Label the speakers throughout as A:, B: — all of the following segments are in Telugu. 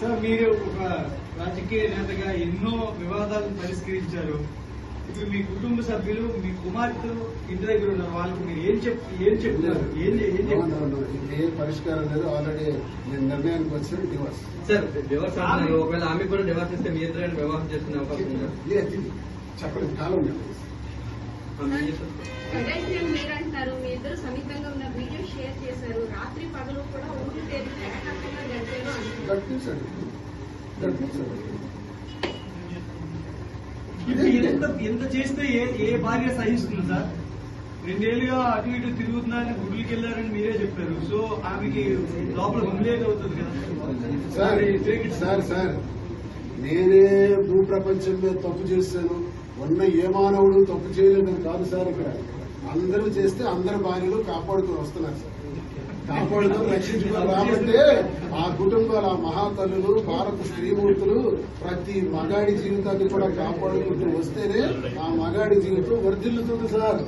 A: సార్ మీరు ఒక రాజకీయ నేతగా ఎన్నో వివాదాలను పరిష్కరించారు. ఇప్పుడు మీ కుటుంబ సభ్యులు మీ కుమార్తె ఇంటి దగ్గర ఉన్నారు. వాళ్ళకి మీరు ఏం చెప్ ఏం చెప్తారు? ఏం ఏం చెప్తారు
B: ఏ పరిష్కారం లేదు. ఆల్రెడీ నేను నిర్ణయానికి వచ్చాను డివోర్స్.
C: సార్ డివోర్స్ ఒకవేళ ఆమె కూడా డివోర్స్ ఇస్తే మీ ఇద్దరు వివాహం చేసుకునే అవకాశం ఉందా?
B: చెప్పలేదు కాలం లేదు
C: ఆమె ఏం చేస్తారు?
D: పెడెస్ట్రియన్ మీరు అంటారు మీ ఇద్దరు సమీపంగా ఉన్న వీడియో షేర్ చేశారు. రాత్రి పగలు కూడా ఊరు తేలి
A: ఎంత చేస్తే ఏ ఏ భార్య సహిస్తుంది సార్? రెండేళ్ళుగా అటు ఇటు తిరుగుతున్నారని గుడికి వెళ్ళారని మీరే చెప్పారు. సో ఆమెకి లోపల హుమ్లేట్ అవుతుంది కదా.
B: సార్ సార్ సార్ నేనే భూ ప్రపంచం మీద తప్పు చేశాను. ఉన్న ఏ మానవుడు తప్పు చేయలేదని కాదు సార్ ఇక్కడ. అందరూ చేస్తే అందరి భార్యలు కాపాడుతూ వస్తున్నారు సార్. కాపాడుతూ రక్షించుకుని రాబట్టే ఆ కుటుంబాల ఆ మహాతల్లులు భారత స్త్రీమూర్తులు ప్రతి మగాడి జీవితాన్ని కూడా కాపాడుకుంటూ వస్తేనే ఆ మగాడి జీవితం వర్ధిల్లుతుంది సార్.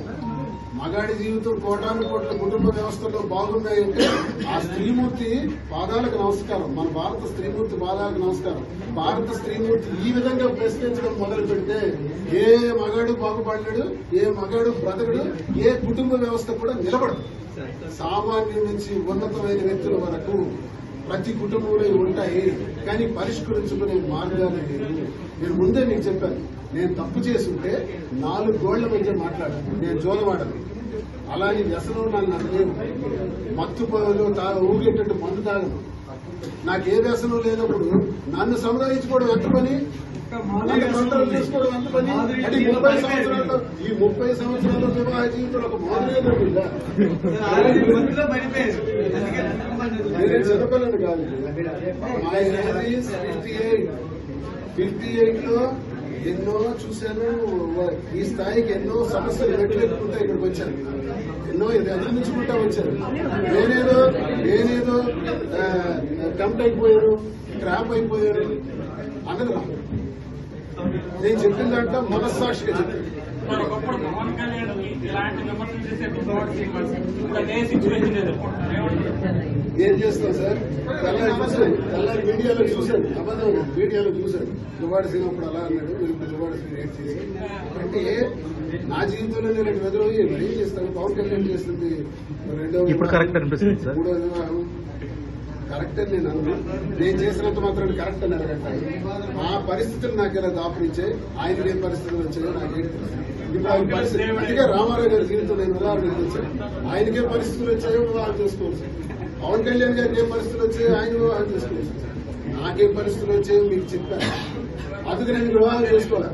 B: మగాడి జీవితం కోటాను కోట్ల కుటుంబ వ్యవస్థలో బాగున్నాయంటే ఆ స్త్రీమూర్తి పాదాలకు నమస్కారం. మన భారత స్త్రీమూర్తి పాదాలకు నమస్కారం. భారత స్త్రీమూర్తి ఈ విధంగా ప్రశ్నించడం మొదలు పెడితే ఏ మగాడు బాగుపడలేడు ఏ మగాడు బ్రతకడు ఏ కుటుంబ వ్యవస్థ కూడా నిలబడదు. సామాన్యం నుంచి ఉన్నతమైన వ్యక్తుల వరకు ప్రతి కుటుంబంలో ఉంటాయి కానీ పరిష్కరించుకునే మార్గాలు నేను ముందే మీకు చెప్పాను. నేను తప్పు చేసి నాలుగు గోళ్ళ మధ్య మాట్లాడాను. నేను జోలవాడను. అలాని వ్యసనం నన్ను నాకు మత్తు పనులు తా- మందు తాగను. నాకు ఏ వ్యసనం లేనప్పుడు నన్ను సముదాయించుకోవడం ఎంత పని? నన్ను కంట్రోల్ చేసుకోవడం ఎంత పని? అంటే ఈ ముప్పై సంవత్సరాల్లో ఈ ముప్పై సంవత్సరాల వివాహ జీవితంలో ఒక మోదలేదు చిన్నపిల్లని కాదు. ఫిఫ్టీ ఎయిట్లో ఎన్నో చూశాను ఈ స్థాయికి ఎన్నో సమస్యలు మెట్లెత్తుకుంటా ఇక్కడికి వచ్చాను. ఎన్నో ఇది అందించుకుంటా వచ్చాను. నేనేదో నేనేదో కంప్ట్ అయిపోయాను క్రాప్ అయిపోయాను అన్నది నేను చెప్పిన దాంట్లో మనస్సాక్షిగా చెప్పాను
E: మరి ఒకప్పుడు పవన్ కళ్యాణ్ ఇలాంటి విమర్శలు చేసే అదే సిచ్యువేషన్
B: ఏం చేస్తాం సార్? తెల్లారి చూశాను తెల్లారి మీడియాలో చూశాను అబద్ధం మీడియాలో చూశాను దువాడ సీన్ అప్పుడు అలా అన్నాడు నేను ఇప్పుడు దువాడ సీన్ ఏం అంటే నా జీవితంలో నేను ఇటు ఎదురయ్యి ఏం చేస్తాను పవన్ కళ్యాణ్ చేస్తుంది. రెండో
F: ఇప్పుడు కరెక్ట్ అనిపిస్తుంది సార్.
B: మూడో కరెక్ట్ అని నేను అన్ను. నేను చేసినంత మాత్రం కరెక్ట్ అని అడగట్టాను ఆ పరిస్థితులు నాకు ఇలా దాపురించాయి? ఆయన ఏ పరిస్థితులు వచ్చాయో నాకు ఏంటి ఇప్పుడు అందుకే రామారావు గారి జీవితం నేను ఉదాహరణ వచ్చాను ఆయనకే పరిస్థితులు వచ్చాయో ఉదాహరణ చేసుకోవచ్చు. పవన్ కళ్యాణ్ గారికి ఏం పరిస్థితులు వచ్చాయో ఆయన ఉదాహరణ చేసుకోవచ్చు. నాకేం పరిస్థితులు వచ్చాయో మీకు చెప్పాను. అందుకు నేను వివాహం చేసుకోవాలి.